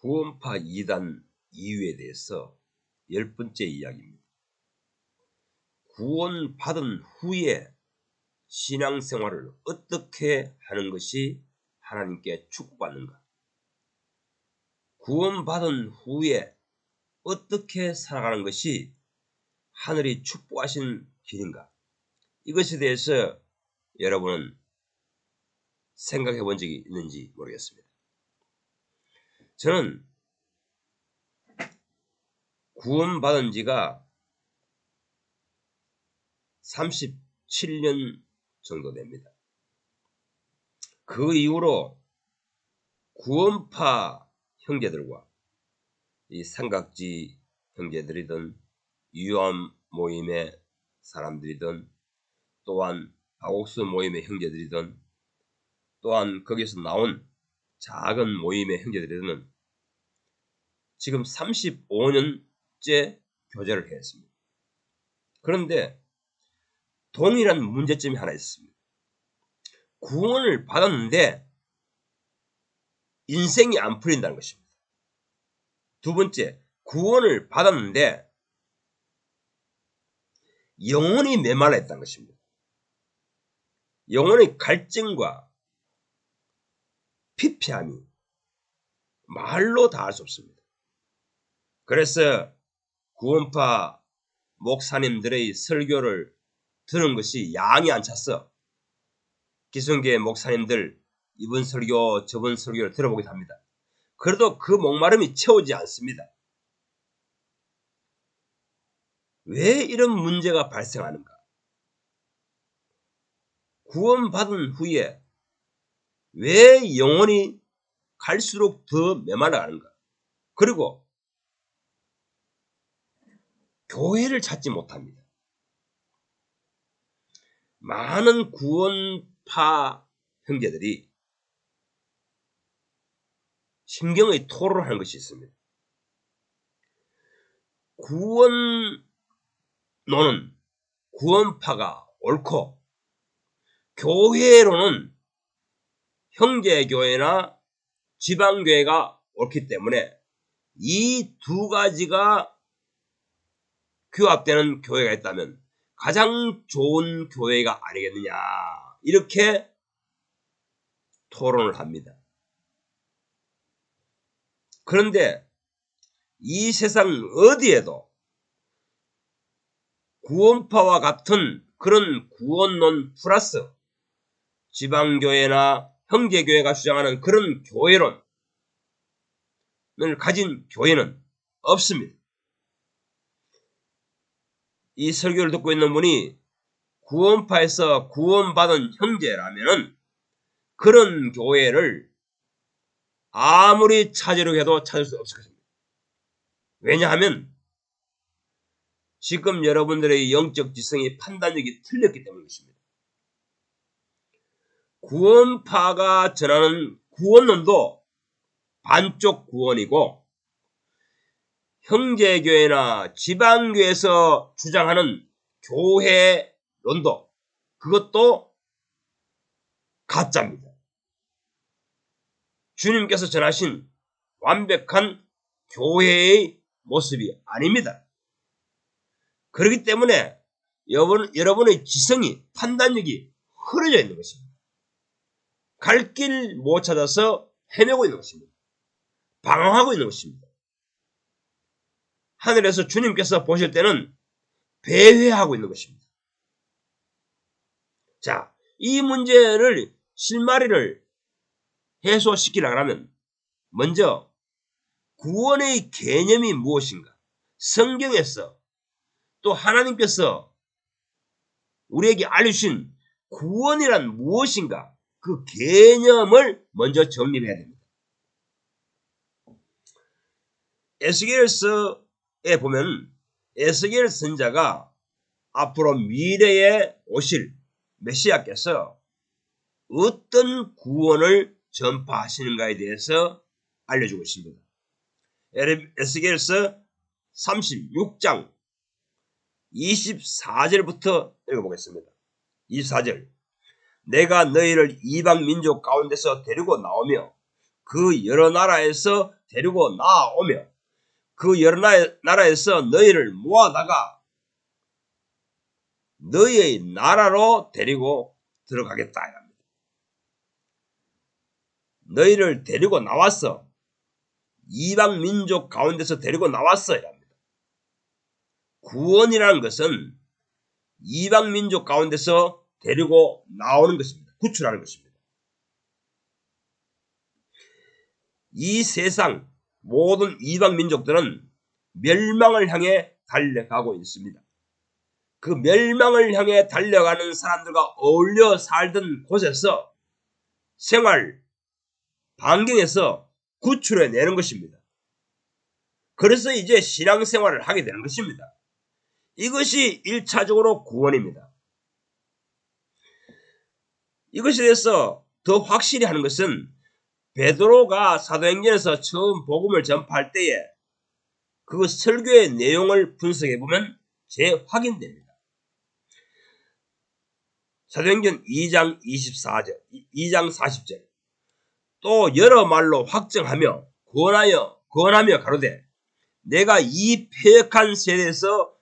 구원파 2단 이유에 대해서 열 번째 이야기입니다. 구원받은 후에 신앙생활을 어떻게 하는 것이 하나님께 축복받는가? 구원받은 후에 어떻게 살아가는 것이 하늘이 축복하신 길인가? 이것에 대해서 여러분은 생각해 본 적이 있는지 모르겠습니다. 저는 구원받은 지가 37년 정도 됩니다. 그 이후로 구원파 형제들과 이 삼각지 형제들이든 유암 모임의 사람들이든 또한 아옥스 모임의 형제들이든 또한 거기서 나온 작은 모임의 형제들이든 지금 35년째 교제를 했습니다. 그런데 동일한 문제점이 하나 있습니다. 구원을 받았는데 인생이 안 풀린다는 것입니다. 두 번째, 구원을 받았는데 영혼이 메말라 있다는 것입니다. 영혼의 갈증과 피폐함이 말로 다 할 수 없습니다. 그래서 구원파 목사님들의 설교를 들은 것이 양이 안 찼어. 기성계 목사님들 이번 설교 저번 설교를 들어보기도 합니다. 그래도 그 목마름이 채우지 않습니다. 왜 이런 문제가 발생하는가? 구원받은 후에 왜 영혼이 갈수록 더 메말라 가는가? 그리고 교회를 찾지 못합니다. 많은 구원파 형제들이 신경의 토론을 하는 것이 있습니다. 구원론은 구원파가 옳고 교회로는 형제교회나 지방교회가 옳기 때문에 이 두 가지가 규합되는 교회가 있다면 가장 좋은 교회가 아니겠느냐 이렇게 토론을 합니다. 그런데 이 세상 어디에도 구원파와 같은 그런 구원론 플러스 지방교회나 형제교회가 주장하는 그런 교회론을 가진 교회는 없습니다. 이 설교를 듣고 있는 분이 구원파에서 구원받은 형제라면은 그런 교회를 아무리 찾으려고 해도 찾을 수 없을 것입니다. 왜냐하면 지금 여러분들의 영적 지성이 판단력이 틀렸기 때문입니다. 구원파가 전하는 구원론도 반쪽 구원이고 형제교회나 지방교회에서 주장하는 교회론도 그것도 가짜입니다. 주님께서 전하신 완벽한 교회의 모습이 아닙니다. 그렇기 때문에 여러분, 여러분의 지성이, 판단력이 흐려져 있는 것입니다. 갈 길 못 찾아서 헤매고 있는 것입니다. 방황하고 있는 것입니다. 하늘에서 주님께서 보실 때는 배회하고 있는 것입니다. 자, 이 문제를 실마리를 해소시키려고 하면 먼저 구원의 개념이 무엇인가? 성경에서 또 하나님께서 우리에게 알려주신 구원이란 무엇인가? 그 개념을 먼저 정립해야 됩니다. 에스겔서 에 보면 에스겔 선자가 앞으로 미래에 오실 메시아께서 어떤 구원을 전파하시는가에 대해서 알려주고 있습니다. 에스겔서 36장 24절부터 읽어보겠습니다. 24절 내가 너희를 이방 민족 가운데서 데리고 나오며 그 여러 나라에서 데리고 나오며 그 여러 나- 나라에서 너희를 모아다가 너희의 나라로 데리고 들어가겠다. 너희를 데리고 나왔어. 이방 민족 가운데서 데리고 나왔어. 합니다. 구원이라는 것은 이방 민족 가운데서 데리고 나오는 것입니다. 구출하는 것입니다. 이 세상 모든 이방 민족들은 멸망을 향해 달려가고 있습니다. 그 멸망을 향해 달려가는 사람들과 어울려 살던 곳에서 생활 반경에서 구출해 내는 것입니다. 그래서 이제 신앙생활을 하게 되는 것입니다. 이것이 1차적으로 구원입니다. 이것에 대해서 더 확실히 하는 것은 베드로가 사도행전에서 처음 복음을 전파할 때에 그 설교의 내용을 분석해 보면 재확인됩니다. 사도행전 2장 24절, 2장 40절. 또 여러 말로 확정하며 권하여 권하며 가로되 내가 이 폐역한 세대에서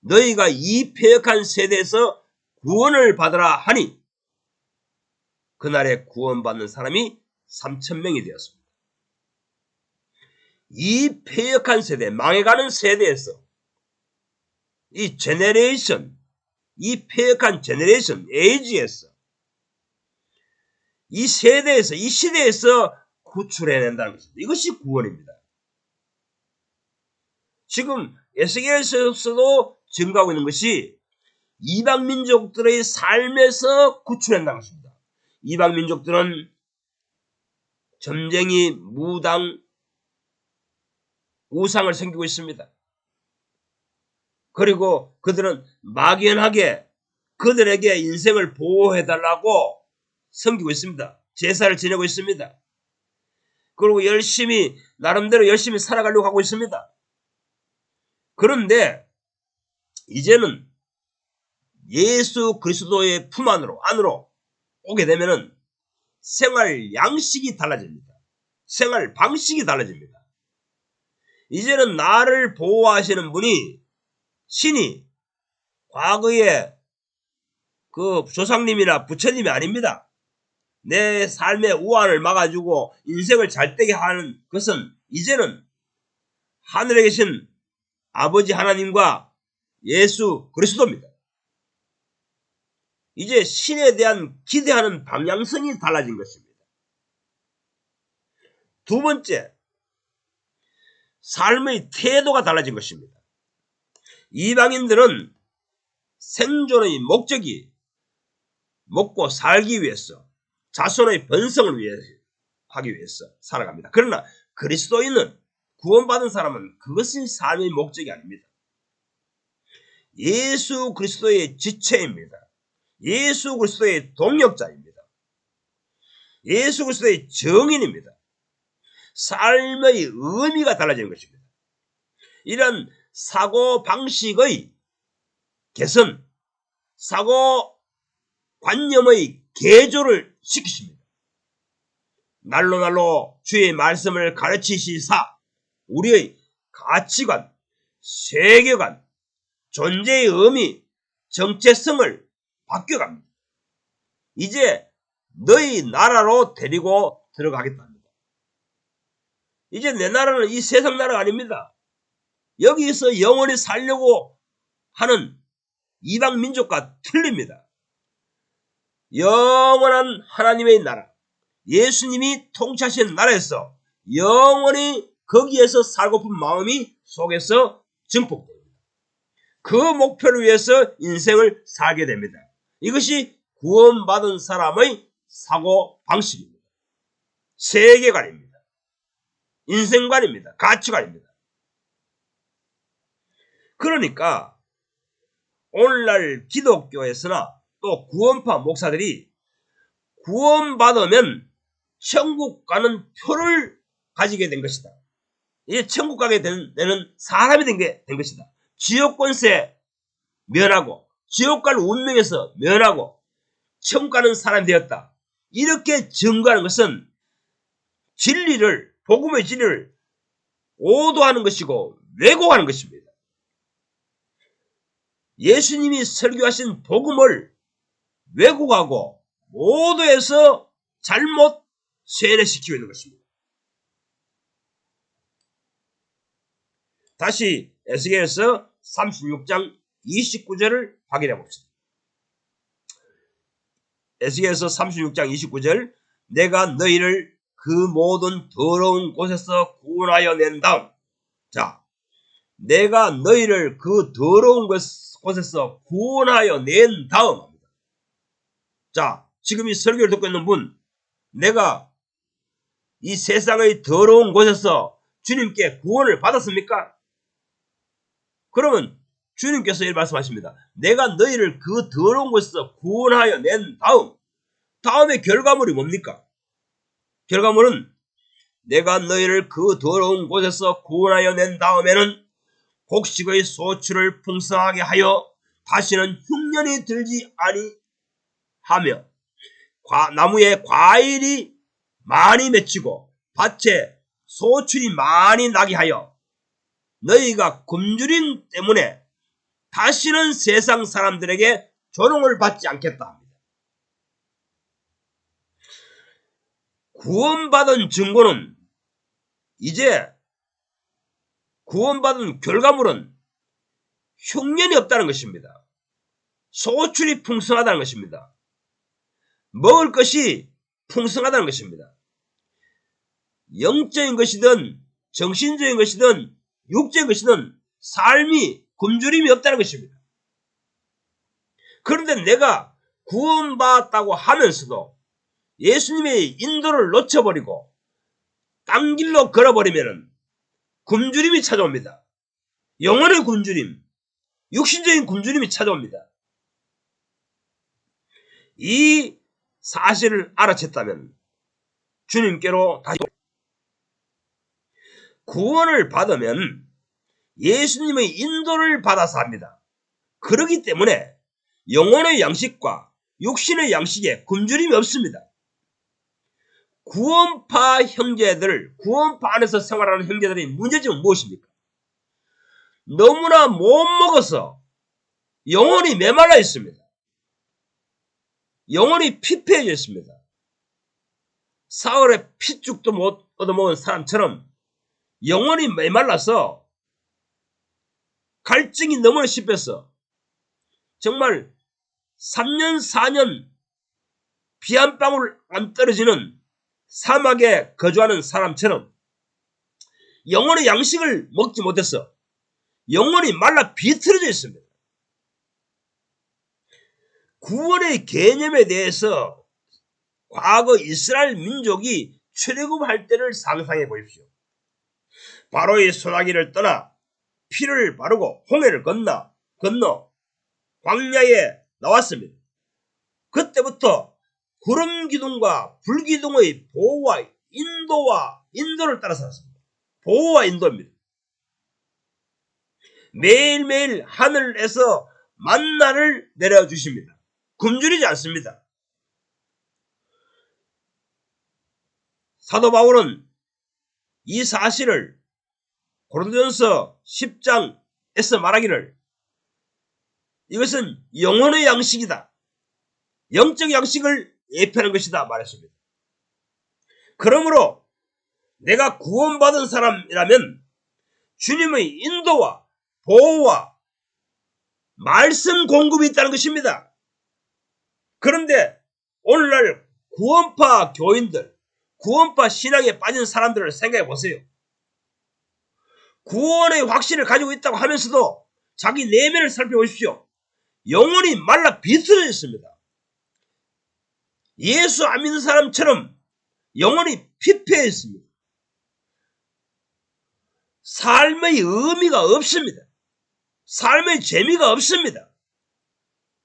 너희가 이 폐역한 세대에서 구원을 받으라 하니 그날에 구원받는 사람이 3천 명이 되었습니다. 이 폐역한 세대, 망해가는 세대에서 이 제네레이션, 이 폐역한 제네레이션, 에이지에서 이 세대에서, 이 시대에서 구출해낸다는 것입니다. 이것이 구원입니다. 지금 에스겔에서도 증가하고 있는 것이 이방 민족들의 삶에서 구출한다는 것입니다. 이방 민족들은 점쟁이, 무당, 우상을 섬기고 있습니다. 그리고 그들은 막연하게 그들에게 인생을 보호해달라고 섬기고 있습니다. 제사를 지내고 있습니다. 그리고 열심히, 나름대로 열심히 살아가려고 하고 있습니다. 그런데 이제는 예수 그리스도의 품 안으로, 안으로 오게 되면은 생활 양식이 달라집니다. 생활 방식이 달라집니다. 이제는 나를 보호하시는 분이 신이 과거에 그 조상님이나 부처님이 아닙니다. 내 삶의 우환을 막아주고 인생을 잘되게 하는 것은 이제는 하늘에 계신 아버지 하나님과 예수 그리스도입니다. 이제 신에 대한 기대하는 방향성이 달라진 것입니다. 두 번째, 삶의 태도가 달라진 것입니다. 이방인들은 생존의 목적이 먹고 살기 위해서 자손의 번성을 위해 하기 위해서 살아갑니다. 그러나 그리스도인은 구원받은 사람은 그것이 삶의 목적이 아닙니다. 예수 그리스도의 지체입니다. 예수 그리스도의 동력자입니다. 예수 그리스도의 정인입니다. 삶의 의미가 달라지는 것입니다. 이런 사고 방식의 개선, 사고 관념의 개조를 시키십니다. 날로 날로 주의 말씀을 가르치시사 우리의 가치관, 세계관, 존재의 의미, 정체성을 바뀌어갑니다. 이제 너희 나라로 데리고 들어가겠답니다. 이제 내 나라는 이 세상 나라가 아닙니다. 여기서 영원히 살려고 하는 이방 민족과 틀립니다. 영원한 하나님의 나라, 예수님이 통치하시는 나라에서 영원히 거기에서 살고픈 마음이 속에서 증폭됩니다. 그 목표를 위해서 인생을 살게 됩니다. 이것이 구원받은 사람의 사고 방식입니다. 세계관입니다. 인생관입니다. 가치관입니다. 그러니까 오늘날 기독교에서나 또 구원파 목사들이 구원받으면 천국 가는 표를 가지게 된 것이다. 이제 천국 가게 되는 사람이 된 게 된 것이다. 지옥 권세 면하고 지옥 갈 운명에서 면하고 천국 가는 사람이 되었다. 이렇게 증거하는 것은 진리를 복음의 진리를 오도하는 것이고 왜곡하는 것입니다. 예수님이 설교하신 복음을 왜곡하고 모두에서 잘못 세례시키고 있는 것입니다. 다시 에스겔에서 36장 29절을 확인해 봅시다. 에스겔에서 36장 29절 내가 너희를 그 모든 더러운 곳에서 구원하여 낸 다음 자 내가 너희를 그 더러운 곳에서 구원하여 낸 다음 자 지금 이 설교를 듣고 있는 분 내가 이 세상의 더러운 곳에서 주님께 구원을 받았습니까? 그러면 주님께서 이렇게 말씀하십니다. 내가 너희를 그 더러운 곳에서 구원하여 낸 다음, 다음의 결과물이 뭡니까? 결과물은 내가 너희를 그 더러운 곳에서 구원하여 낸 다음에는 곡식의 소출을 풍성하게 하여 다시는 흉년이 들지 아니하며 나무에 과일이 많이 맺히고 밭에 소출이 많이 나게 하여 너희가 굶주림 때문에 다시는 세상 사람들에게 조롱을 받지 않겠다 합니다. 구원받은 증거는 이제 구원받은 결과물은 흉년이 없다는 것입니다. 소출이 풍성하다는 것입니다. 먹을 것이 풍성하다는 것입니다. 영적인 것이든 정신적인 것이든 육적인 것이든 삶이 굶주림이 없다는 것입니다. 그런데 내가 구원받았다고 하면서도 예수님의 인도를 놓쳐버리고 딴 길로 걸어버리면 굶주림이 찾아옵니다. 영혼의 굶주림, 육신적인 굶주림이 찾아옵니다. 이 사실을 알아챘다면 주님께로 다시 구원을 받으면 예수님의 인도를 받아서 합니다. 그러기 때문에 영혼의 양식과 육신의 양식에 굶주림이 없습니다. 구원파 형제들, 구원파 안에서 생활하는 형제들의 문제점은 무엇입니까? 너무나 못 먹어서 영혼이 메말라 있습니다. 영혼이 피폐해져 있습니다. 사흘에 핏죽도 못 얻어먹은 사람처럼 영혼이 메말라서 갈증이 너무나 씹혀서 정말 3년 4년 비 한 방울 안 떨어지는 사막에 거주하는 사람처럼 영혼의 양식을 먹지 못해서 영혼이 말라 비틀어져 있습니다. 구원의 개념에 대해서 과거 이스라엘 민족이 출애굽할 때를 상상해 보십시오. 바로 이 소나기를 떠나 피를 바르고 홍해를 건너 건너 광야에 나왔습니다. 그때부터 구름 기둥과 불 기둥의 보호와 인도와 인도를 따라 살았습니다. 보호와 인도입니다. 매일매일 하늘에서 만나를 내려주십니다. 굶주리지 않습니다. 사도 바울은 이 사실을 고린도전서 10장에서 말하기를 이것은 영혼의 양식이다. 영적 양식을 예표하는 것이다 말했습니다. 그러므로 내가 구원받은 사람이라면 주님의 인도와 보호와 말씀 공급이 있다는 것입니다. 그런데 오늘날 구원파 교인들, 구원파 신앙에 빠진 사람들을 생각해 보세요. 구원의 확신을 가지고 있다고 하면서도 자기 내면을 살펴보십시오. 영혼이 말라 비틀어 있습니다. 예수 안 믿는 사람처럼 영혼이 피폐해 있습니다. 삶의 의미가 없습니다. 삶의 재미가 없습니다.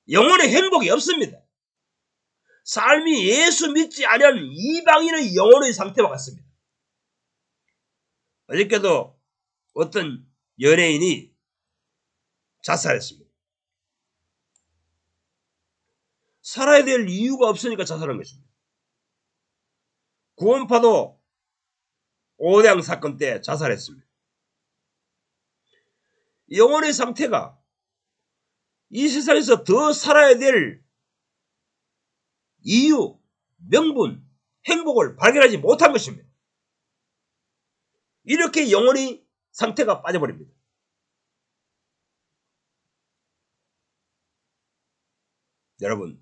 영혼의 행복이 없습니다. 삶이 예수 믿지 아니하는 이방인의 영혼의 상태와 같습니다. 어저께도 어떤 연예인이 자살했습니다. 살아야 될 이유가 없으니까 자살한 것입니다. 구원파도 오대양 사건 때 자살했습니다. 영혼의 상태가 이 세상에서 더 살아야 될 이유, 명분, 행복을 발견하지 못한 것입니다. 이렇게 영혼의 상태가 빠져버립니다. 여러분,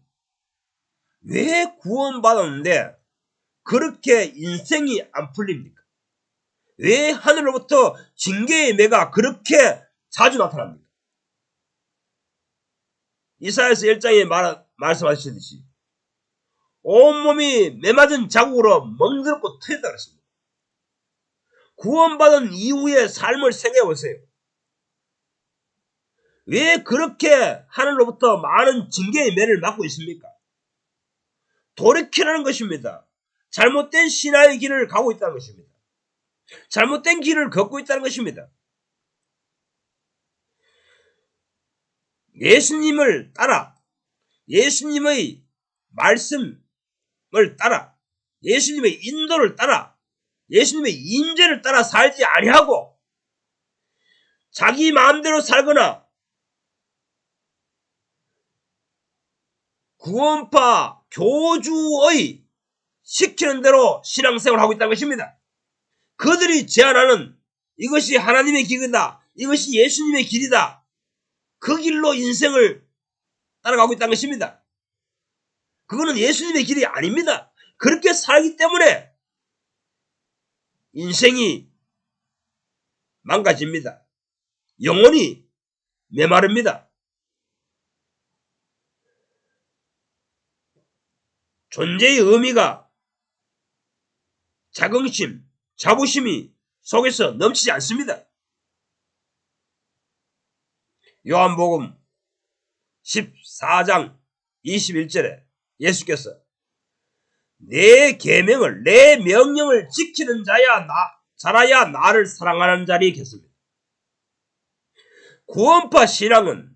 왜 구원받았는데 그렇게 인생이 안 풀립니까? 왜 하늘로부터 징계의 매가 그렇게 자주 나타납니까? 이사야서 1장에 말, 말씀하셨듯이 온몸이 매맞은 자국으로 멍들었고 터졌다 그랬습니다. 구원받은 이후의 삶을 생각해 보세요. 왜 그렇게 하늘로부터 많은 징계의 매를 맞고 있습니까? 돌이키라는 것입니다. 잘못된 신화의 길을 가고 있다는 것입니다. 잘못된 길을 걷고 있다는 것입니다. 예수님을 따라 예수님의 말씀을 따라 예수님의 인도를 따라 예수님의 임재를 따라 살지 아니하고 자기 마음대로 살거나 구원파 교주의 시키는 대로 신앙생활을 하고 있다는 것입니다. 그들이 제안하는 이것이 하나님의 길이다. 이것이 예수님의 길이다. 그 길로 인생을 따라가고 있다는 것입니다. 그거는 예수님의 길이 아닙니다. 그렇게 살기 때문에 인생이 망가집니다. 영혼이 메마릅니다. 존재의 의미가 자긍심, 자부심이 속에서 넘치지 않습니다. 요한복음 14장 21절에 예수께서 내 계명을 내 명령을 지키는 자야 나 자라야 나를 사랑하는 자리 겠습니다. 구원파 신앙은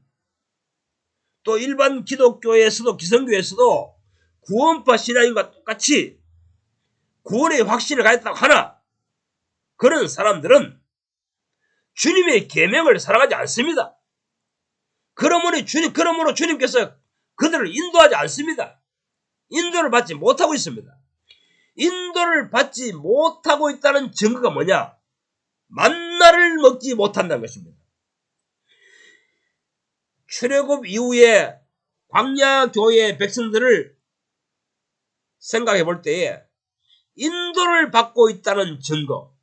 또 일반 기독교에서도 기성교에서도 구원파 신앙인과 똑같이 구원의 확신을 가졌다고 하나 그런 사람들은 주님의 계명을 사랑하지 않습니다. 그러므로 주님 그러므로 주님께서 그들을 인도하지 않습니다. 인도를 받지 못하고 있습니다. 인도를 받지 못하고 있다는 증거가 뭐냐? 만나를 먹지 못한다는 것입니다. 출애굽 이후에 광야 교회 백성들을 생각해 볼 때에 인도를 받고 있다는 증거,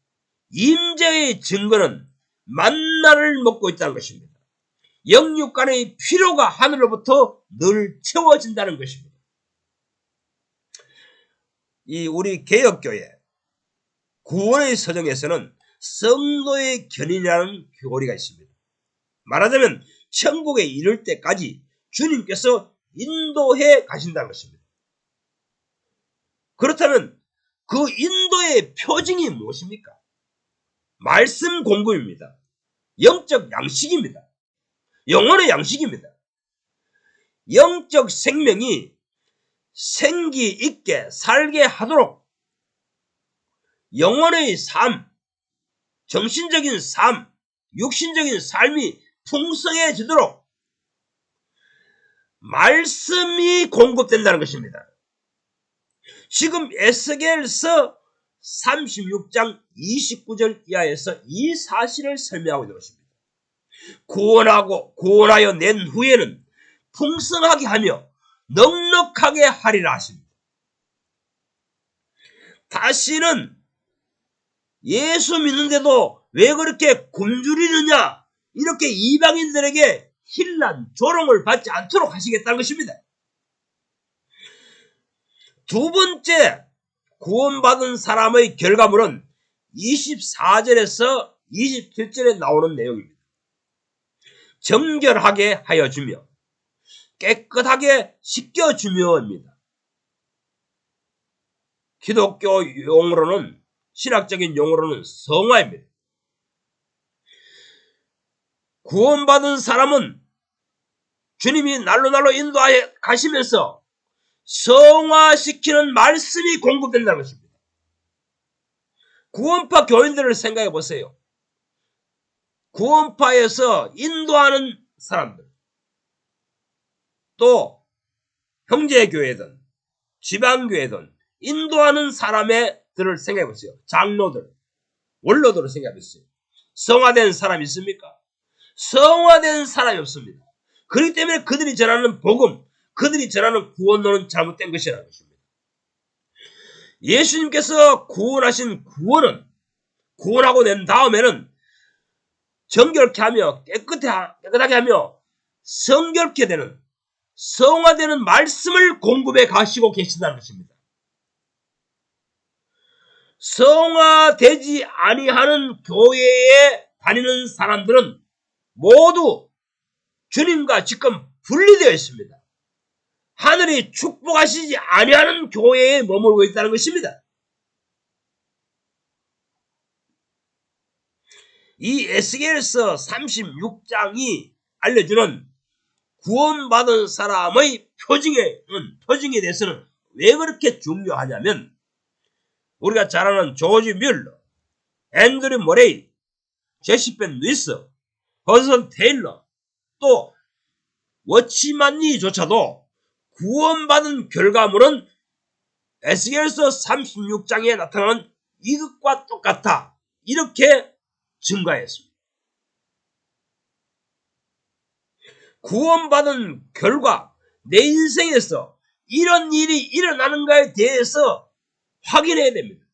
임재의 증거는 만나를 먹고 있다는 것입니다. 영육간의 필요가 하늘로부터 늘 채워진다는 것입니다. 이 우리 개혁교회 구원의 서정에서는 성도의 견인이라는 교리가 있습니다. 말하자면 천국에 이를 때까지 주님께서 인도해 가신다는 것입니다. 그렇다면 그 인도의 표징이 무엇입니까? 말씀 공급입니다. 영적 양식입니다. 영혼의 양식입니다. 영적 생명이 생기 있게 살게 하도록 영혼의 삶, 정신적인 삶, 육신적인 삶이 풍성해지도록 말씀이 공급된다는 것입니다. 지금 에스겔서 36장 29절 이하에서 이 사실을 설명하고 있는 것입니다. 구원하고 구원하여 낸 후에는 풍성하게 하며 넉넉하게 하리라 하십니다. 다시는 예수 믿는데도 왜 그렇게 굶주리느냐 이렇게 이방인들에게 힐난 조롱을 받지 않도록 하시겠다는 것입니다. 두 번째 구원받은 사람의 결과물은 24절에서 27절에 나오는 내용입니다. 정결하게 하여 주며 깨끗하게 씻겨 주며입니다. 기독교 용어로는 신학적인 용어로는 성화입니다. 구원받은 사람은 주님이 날로 날로 인도하여 가시면서 성화시키는 말씀이 공급된다는 것입니다. 구원파 교인들을 생각해 보세요. 구원파에서 인도하는 사람들, 또 형제교회든 지방교회든 인도하는 사람들을 생각해 보세요. 장로들, 원로들을 생각해 보세요. 성화된 사람 있습니까? 성화된 사람이 없습니다. 그렇기 때문에 그들이 전하는 복음, 그들이 전하는 구원론은 잘못된 것이라는 것입니다. 예수님께서 구원하신 구원은 구원하고 낸 다음에는 정결케 하며 깨끗해, 깨끗하게 하며 성결케 되는 성화되는 말씀을 공급해 가시고 계신다는 것입니다. 성화되지 아니하는 교회에 다니는 사람들은 모두 주님과 지금 분리되어 있습니다. 하늘이 축복하시지 아니하는 교회에 머물고 있다는 것입니다. 이 에스겔서 36장이 알려주는 구원받은 사람의 표징에, 표징에 대해서는 왜 그렇게 중요하냐면, 우리가 잘 아는 조지 뮬러, 앤드류 모레이, 제시펜 루이스, 버선 테일러, 또 워치만니조차도 구원받은 결과물은 에스겔서 36장에 나타나는 이것과 똑같다. 이렇게 증가했습니다. 구원받은 결과, 내 인생에서 이런 일이 일어나는가에 대해서 확인해야 됩니다.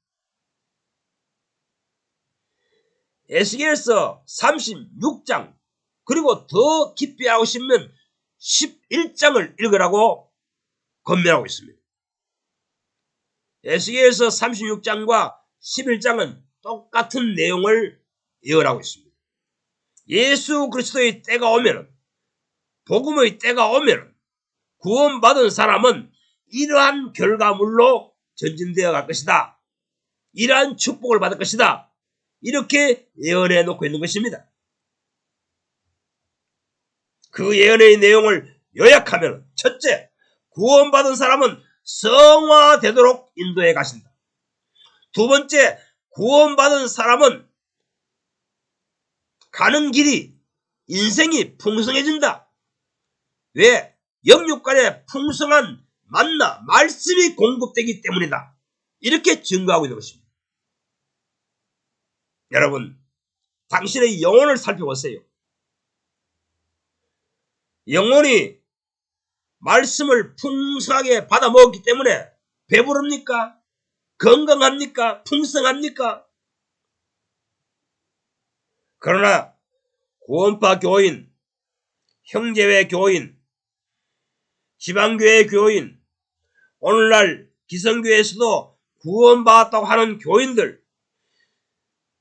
에스겔서 36장, 그리고 더 깊이 하고 싶으면 11장을 읽으라고 건면하고 있습니다. 에스겔서 36장과 11장은 똑같은 내용을 예언하고 있습니다. 예수 그리스도의 때가 오면 복음의 때가 오면 구원받은 사람은 이러한 결과물로 전진되어 갈 것이다. 이러한 축복을 받을 것이다. 이렇게 예언해 놓고 있는 것입니다. 그 예언의 내용을 요약하면 첫째, 구원받은 사람은 성화되도록 인도해 가신다. 두 번째, 구원받은 사람은 가는 길이 인생이 풍성해진다. 왜? 영육간에 풍성한 만나, 말씀이 공급되기 때문이다. 이렇게 증거하고 있는 것입니다. 여러분, 당신의 영혼을 살펴보세요. 영혼이 말씀을 풍성하게 받아 먹었기 때문에 배부릅니까? 건강합니까? 풍성합니까? 그러나 구원파 교인, 형제회 교인, 지방교회 교인, 오늘날 기성교회에서도 구원받았다고 하는 교인들,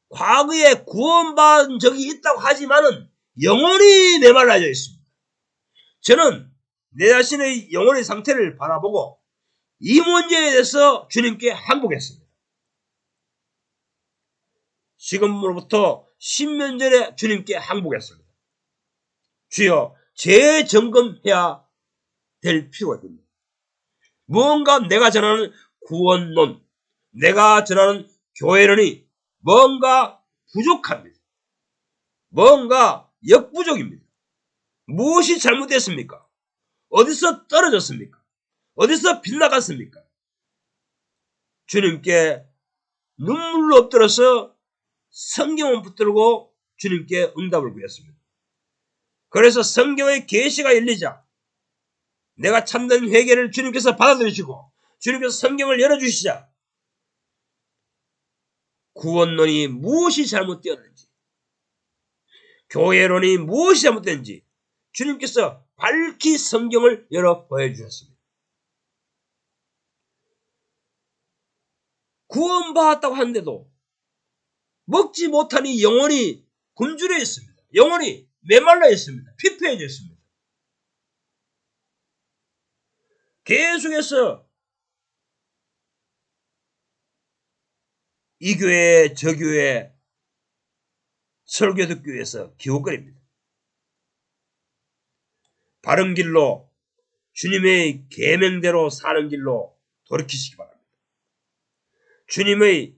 과거에 구원받은 적이 있다고 하지만은 영혼이 메말라져 있습니다. 저는 내 자신의 영혼의 상태를 바라보고 이 문제에 대해서 주님께 항복했습니다. 지금으로부터 10년 전에 주님께 항복했습니다. 주여, 재점검해야 될 필요가 있습니다. 무언가 내가 전하는 구원론, 내가 전하는 교회론이 뭔가 부족합니다. 뭔가 역부족입니다. 무엇이 잘못됐습니까? 어디서 떨어졌습니까? 어디서 빗나갔습니까? 주님께 눈물로 엎드려서 성경을 붙들고 주님께 응답을 구했습니다. 그래서 성경의 계시가 열리자 내가 참된 회개를 주님께서 받아들이시고 주님께서 성경을 열어주시자 구원론이 무엇이 잘못되었는지 교회론이 무엇이 잘못된지 주님께서 밝히 성경을 열어 보여주셨습니다. 구원받았다고 하는데도 먹지 못하니 영혼이 굶주려 있습니다. 영혼이 메말라 있습니다. 피폐해져 있습니다. 계속해서 이 교회, 저 교회, 설교 듣기 위해서 기웃거립니다. 바른 길로 주님의 계명대로 사는 길로 돌이키시기 바랍니다. 주님의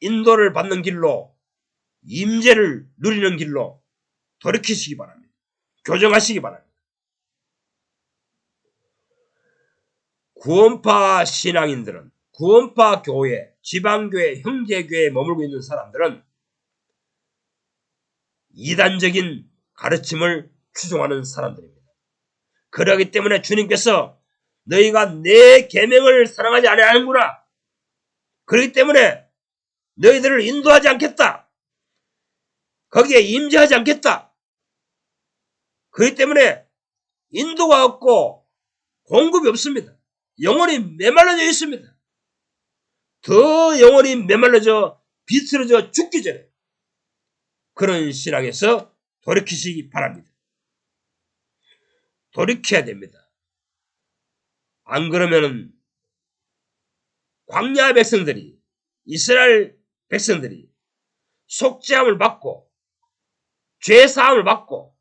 인도를 받는 길로 임재를 누리는 길로 돌이키시기 바랍니다. 교정하시기 바랍니다. 구원파 신앙인들은 구원파 교회, 지방교회, 형제교회에 머물고 있는 사람들은 이단적인 가르침을 추종하는 사람들입니다. 그러기 때문에 주님께서 너희가 내 계명을 사랑하지 아니하는구나. 그렇기 때문에 너희들을 인도하지 않겠다. 거기에 임재하지 않겠다. 그렇기 때문에 인도가 없고 공급이 없습니다. 영혼이 메말라져 있습니다. 더 영혼이 메말라져 비틀어져 죽기 전에 그런 신앙에서 돌이키시기 바랍니다. 돌이켜야 됩니다. 안 그러면은 광야 백성들이 이스라엘 백성들이 속죄함을 받고 죄 사함을 받고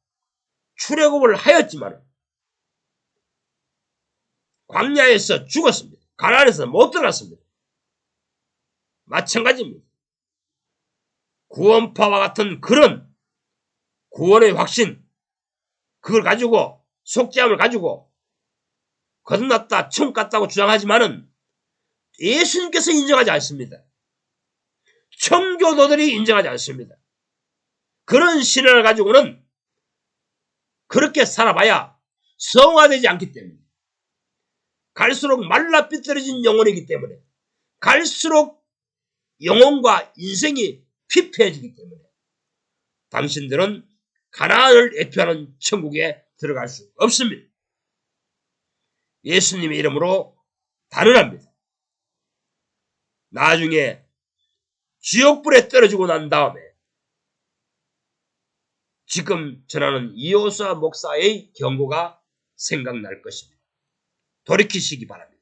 출애굽을 하였지만 광야에서 죽었습니다. 가나안에서 못 들어갔습니다. 마찬가지입니다. 구원파와 같은 그런 구원의 확신 그걸 가지고 속죄함을 가지고 거듭났다, 총 갔다고 주장하지만은 예수님께서 인정하지 않습니다. 청교도들이 인정하지 않습니다. 그런 신앙을 가지고는 그렇게 살아봐야 성화되지 않기 때문에 갈수록 말라 삐뚤어진 영혼이기 때문에 갈수록 영혼과 인생이 피폐해지기 때문에 당신들은 가나안을 대표하는 천국에 들어갈 수 없습니다. 예수님의 이름으로 단언합니다. 나중에 지옥불에 떨어지고 난 다음에 지금 전하는 이호사 목사의 경고가 생각날 것입니다. 돌이키시기 바랍니다.